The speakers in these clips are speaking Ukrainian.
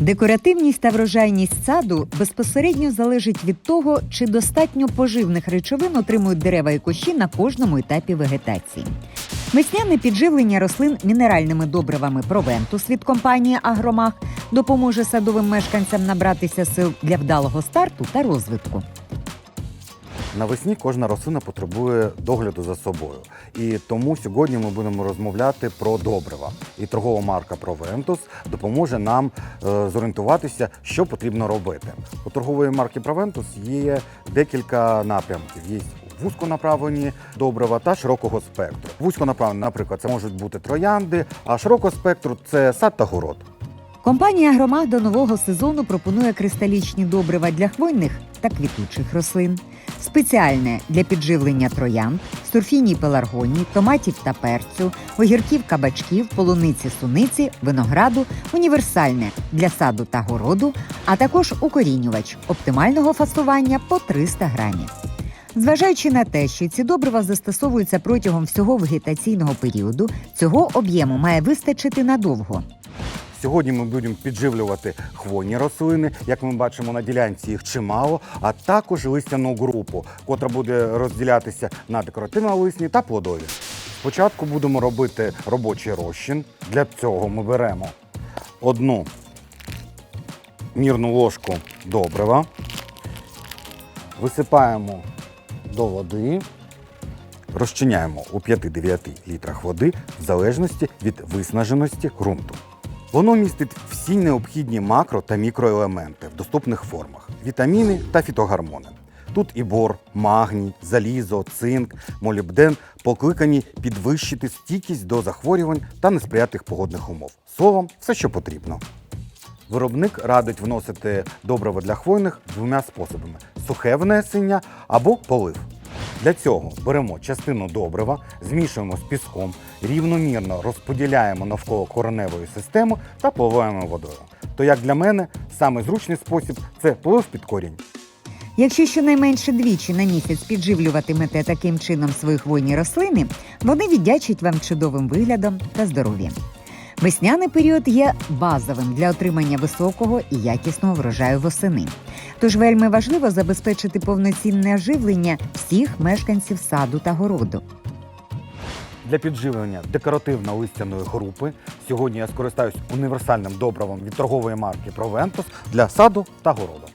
Декоративність та врожайність саду безпосередньо залежить від того, чи достатньо поживних речовин отримують дерева і кущі на кожному етапі вегетації. Весняне підживлення рослин мінеральними добривами Провентус від компанії Агромах допоможе садовим мешканцям набратися сил для вдалого старту та розвитку. Навесні кожна рослина потребує догляду за собою. І тому сьогодні ми будемо розмовляти про добрива. І торгова марка Proventus допоможе нам е, зорієнтуватися, що потрібно робити. У торгової марки Proventus є декілька напрямків. Є вузьконаправлені добрива та широкого спектру. Вузьконаправлені, наприклад, це можуть бути троянди, а широкого спектру це сад та город. Компанія Агромах до нового сезону пропонує кристалічні добрива для хвойних та квітучих рослин, спеціальне для підживлення троянд, сурфіній пеларгоній, томатів та перцю, огірків, кабачків, полуниці, суниці, винограду, універсальне для саду та городу, а також укорінювач оптимального фасування по 300 грамів. Зважаючи на те, що ці добрива застосовуються протягом всього вегетаційного періоду, цього об'єму має вистачити надовго. Сьогодні ми будемо підживлювати хвойні рослини. Як ми бачимо на ділянці їх чимало, а також листяну групу, котра буде розділятися на декоративно-лисні та плодові. Спочатку будемо робити робочий розчин. Для цього ми беремо одну мірну ложку добрива, висипаємо до води, розчиняємо у 5-9 літрах води в залежності від виснаженості ґрунту. Воно містить всі необхідні макро та мікроелементи в доступних формах: вітаміни та фітогормони. Тут і бор, магній, залізо, цинк, молібден покликані підвищити стійкість до захворювань та несприятливих погодних умов. Словом, все, що потрібно. Виробник радить вносити добрива для хвойних двома способами: сухе внесення або полив. Для цього беремо частину добрива, змішуємо з піском, рівномірно розподіляємо навколо кореневої системи та поливаємо водою. То як для мене, самий зручний спосіб це полив під корінь. Якщо щонайменше двічі на місяць підживлюватимете таким чином свої хвойні рослини, вони віддячать вам чудовим виглядом та здоров'ям. Весняний період є базовим для отримання високого і якісного врожаю восени. Тож вельми важливо забезпечити повноцінне живлення всіх мешканців саду та городу. Для підживлення декоративно-листяної групи сьогодні я скористаюсь універсальним добривом від торгової марки Proventus для саду та городу.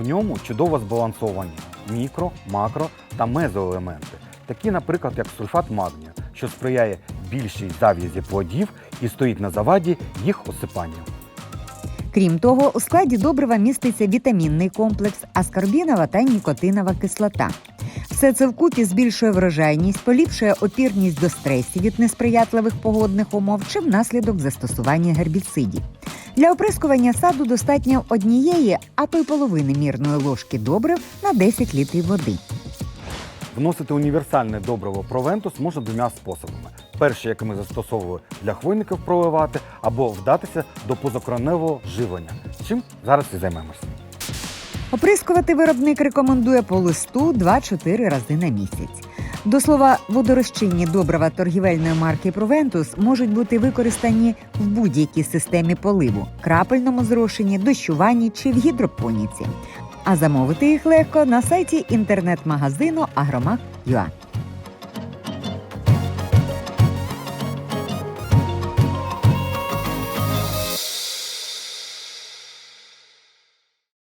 В ньому чудово збалансовані мікро, макро та мезоелементи, такі, наприклад, як сульфат магнію, що сприяє більшій зав'язі плодів і стоїть на заваді їх осипанню. Крім того, у складі добрива міститься вітамінний комплекс, аскорбінова та нікотинова кислота. Все це вкупі збільшує врожайність, поліпшує опірність до стресів від несприятливих погодних умов чи внаслідок застосування гербіцидів. Для оприскування саду достатньо однієї, а то й половини мірної ложки добрив на 10 літрів води. Вносити універсальне добриво Proventus можна двома способами. Перший, який ми застосовували для хвойників проливати, або вдатися до позакореневого живлення. Чим зараз і займемося. Оприскувати виробник рекомендує по листу 2-4 рази на місяць. До слова, водорозчинні добрива торгівельної марки Proventus можуть бути використані в будь-якій системі поливу, крапельному зрошенні, дощуванні чи в гідропоніці. А замовити їх легко на сайті інтернет-магазину Агромах.ua.